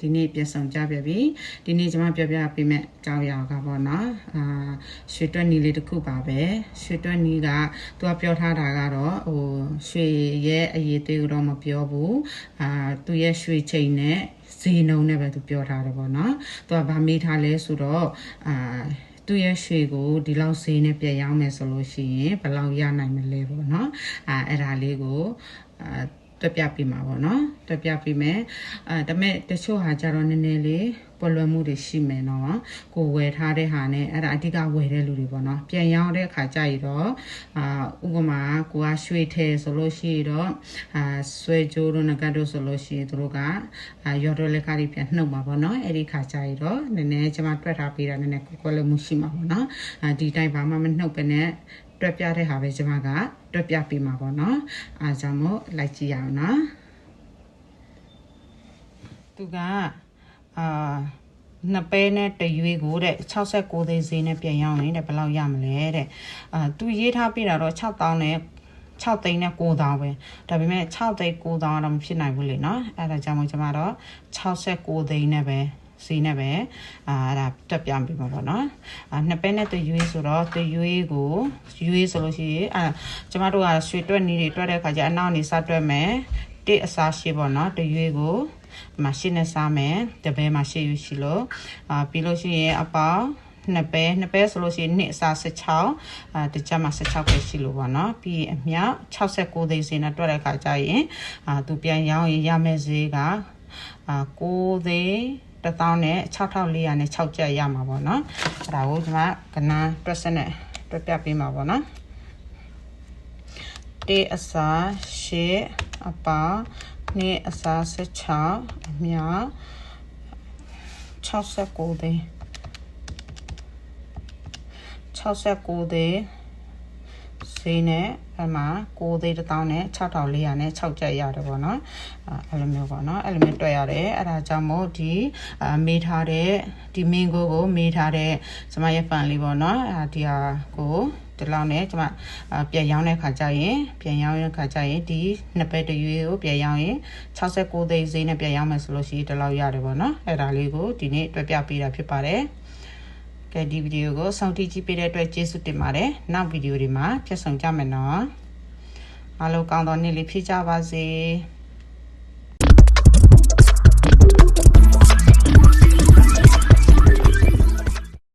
ဒီနေ့ပြန်ဆောင်ကြပြပြီဒီနေ့ကျွန်မပြောပြပေးမယ့်အကြောင်းအရာကပေါ့နော်အာရွှေတွက်နီလေးတစ်ခုပါပဲရွှေတွက်နီကသူကပြောထားတာကတော့ဟိုရွှေရဲ့အရေးသေးတော့မပြောဘူးအာသူရဲ့ရွှေချိန်နဲ့ဈေးနှုန်းနဲ့ပဲသူပြောထားတယ်ပေါ့နော်သူကဗာမေးထားလဲဆိုတော့အာသူ့ရဲ့ရွှေကိုဒီလောက်ဈေးနဲ့ပြရောင်းမယ်ဆိုလို့ရှိရင်ဘယ်လောက်ရနိုင်မလဲပေါ့နော်အာအဲ့ဒါလေးကိုအာ တွက်ပြပေးမှာပေါ့နော်တွက်ပြပေးမယ်အဲဒါပေမဲ့တချို့ဟာကြတော့နည်းနည်းလေးပေါ်လွယ်မှုတွေရှိမယ်နော်ကိုဝယ်ထားတဲ့ဟာနဲ့အဲ့ဒါအဓိကဝယ်တဲ့လူတွေပေါ့နော်ပြန်ရောင်းတဲ့အခါကျရတော့အာဥပမာကိုကရွှေထဲဆိုလို့ရှိရတော့အာဆွဲကြိုးတို့ငကတ်တို့ဆိုလို့ရှိရင်တို့ကအာရော်တော်လက်ကားတွေပြန်နှုတ်မှာပေါ့နော်အဲ့ဒီခါကျရတော့နည်းနည်းကျွန်မတွက်ထားပေးတာနည်းနည်းကိုကွယ်လွယ်မှုရှိမှာပေါ့နော်အာဒီတိုင်းဘာမှမနှုတ်ပဲနဲ့ တွက်ပြတဲ့ဟာပဲကျွန်မကတွက်ပြပေးမှာပေါ့နော်အားကြောင့်မို့လိုက်ကြည့်ရအောင်နော်သူကအာနှစ်ပဲနဲ့တရွေးကိုတဲ့69သိန်းဈေးနဲ့ပြန်ရောင်းရင်တဲ့ဘယ်လောက်ရမလဲတဲ့အာသူရေးထားပြတာတော့6000နဲ့6သိန်းနဲ့9000ပဲဒါပေမဲ့6သိန်း9000တော့မဖြစ်နိုင်ဘူးလေနော်အဲ့ဒါကြောင့်မို့ကျွန်မတော့69သိန်းနဲ့ပဲ စီးနဲ့ပဲအာအဲ့ဒါတက်ပြပြမှာပေါ့နော်အာနှစ်ပဲနဲ့တရွေးဆိုတော့တရွေးကိုရွေးဆိုလို့ရှိရင်အာကျမတို့ကရွှေတွက်နီးတွေတွက်တဲ့အခါကျအနောက်နေစတွက်မယ်တစ်အစားရှိပေါ့နော်တရွေးကိုမရှိနဲ့စားမယ်တပဲမရှိယူရှိလို့အာပြီးလို့ရှိရင်အပေါင်းနှစ်ပဲနှစ်ပဲဆိုလို့ရှိရင်နှစ်အစား16အာတကြမှာ16ပဲရှိလို့ပေါ့နော်ပြီးရင်အမြောက်69သိန်းစင်းနဲ့တွက်တဲ့အခါကျရင်အာသူပြန်ရောင်းရင်ရမယ့်ဈေးကအာ9သိန်း တစ်သောင်းနဲ့6400နဲ့6ကျပ်ရမှာပေါ့နော်အဲ့ဒါကိုကျွန်မကနန်းတွက်စက်နဲ့တွက်ပြပေးမှာပေါ့နော်တေးအစားရှေ့အပါနေအစား16အမြ69သိန်း69သိန်း ဈေးနဲ့အမှ6သိန်း1000နဲ့6400နဲ့6ကျပ်ရတယ်ပေါ့နော်အဲ့လိုမျိုးပေါ့နော်အဲ့လိုမျိုးတွေ့ရတယ်အဲ့ဒါကြောင့်မို့ဒီအမေးထားတဲ့ဒီမင်းကိုကိုမေးထားတဲ့ကျမရဲ့ဖန်လေးပေါ့နော်အဲ့ဒီဟာကိုဒီလောက်နဲ့ကျမပြန်ရောင်းတဲ့ခါကျရင်ပြန်ရောင်းတဲ့ခါကျရင်ဒီနှစ်ပဲတရွေးကိုပြန်ရောင်းရင်69သိန်းဈေးနဲ့ပြန်ရောင်းမယ်ဆိုလို့ရှိရင်ဒီလောက်ရတယ်ပေါ့နော်အဲ့ဒါလေးကိုဒီနေ့တွေ့ပြပေးတာဖြစ်ပါတယ် ကဲဒီဗီဒီယိုကိုစောင့်ကြည့်ကြည့်ပေးတဲ့အတွက်ကျေးဇူးတင်ပါတယ်နောက်ဗီဒီယိုတွေမှာပြန်ဆောင်ကြမယ်နော်အားလုံးကောင်းသောနေ့လေးဖြစ်ကြပါစေ